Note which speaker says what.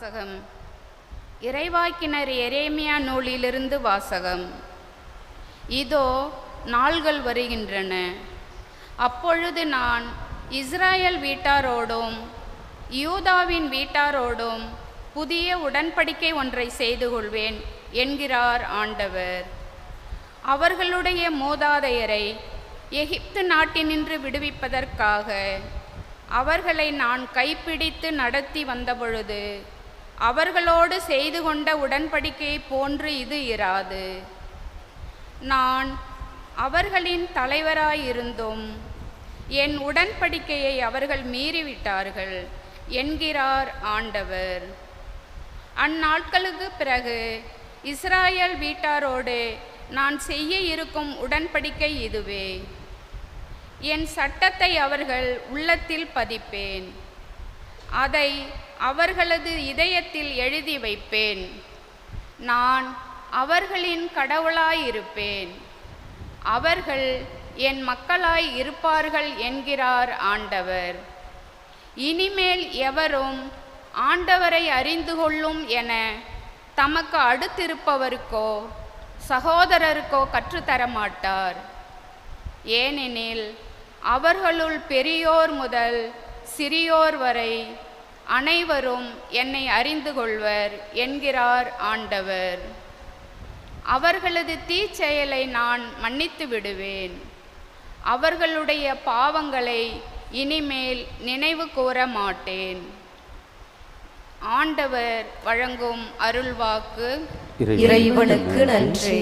Speaker 1: வாசகம். இறைவாக்கினர் எரேமியா நூலிலிருந்து வாசகம். இதோ நாள்கள் வருகின்றன. அப்பொழுது நான் இஸ்ராயல் வீட்டாரோடும் யூதாவின் வீட்டாரோடும் புதிய உடன்படிக்கை ஒன்றை செய்து கொள்வேன் என்கிறார் ஆண்டவர். அவர்களுடைய மூதாதையரை எகிப்து நாட்டினின்று விடுவிப்பதற்காக அவர்களை நான் கைப்பிடித்து நடத்தி வந்தபொழுது அவர்களோடு செய்து கொண்ட உடன்படிக்கையை போன்று இது இராது. நான் அவர்களின் தலைவராயிருந்தும் என் உடன்படிக்கையை அவர்கள் மீறிவிட்டார்கள் என்கிறார் ஆண்டவர். அந்நாட்களுக்கு பிறகு இஸ்ராயல் வீட்டாரோடு நான் செய்ய இருக்கும் உடன்படிக்கை இதுவே. என் சட்டத்தை அவர்கள் உள்ளத்தில் பதிப்பேன். அதை அவர்களது இதயத்தில் எழுதி வைப்பேன். நான் அவர்களின் கடவுளாயிருப்பேன். அவர்கள் என் மக்களாய் இருப்பார்கள் என்கிறார் ஆண்டவர். இனிமேல் எவரும் ஆண்டவரை அறிந்து கொள்ளும் என தமக்கு அடுத்திருப்பவருக்கோ சகோதரருக்கோ கற்றுத்தரமாட்டார் ஏனெனில் அவர்களுள் பெரியோர் முதல் சிறியோர் வரை அனைவரும் என்னை அறிந்து கொள்வர் என்கிறார் ஆண்டவர். அவர்களது தீச்செயலை நான் மன்னித்து விடுவேன். அவர்களுடைய பாவங்களை இனிமேல் நினைவு கூற மாட்டேன். ஆண்டவர் வழங்கும் அருள்வாக்கு
Speaker 2: இறைவனுக்கு நன்றி.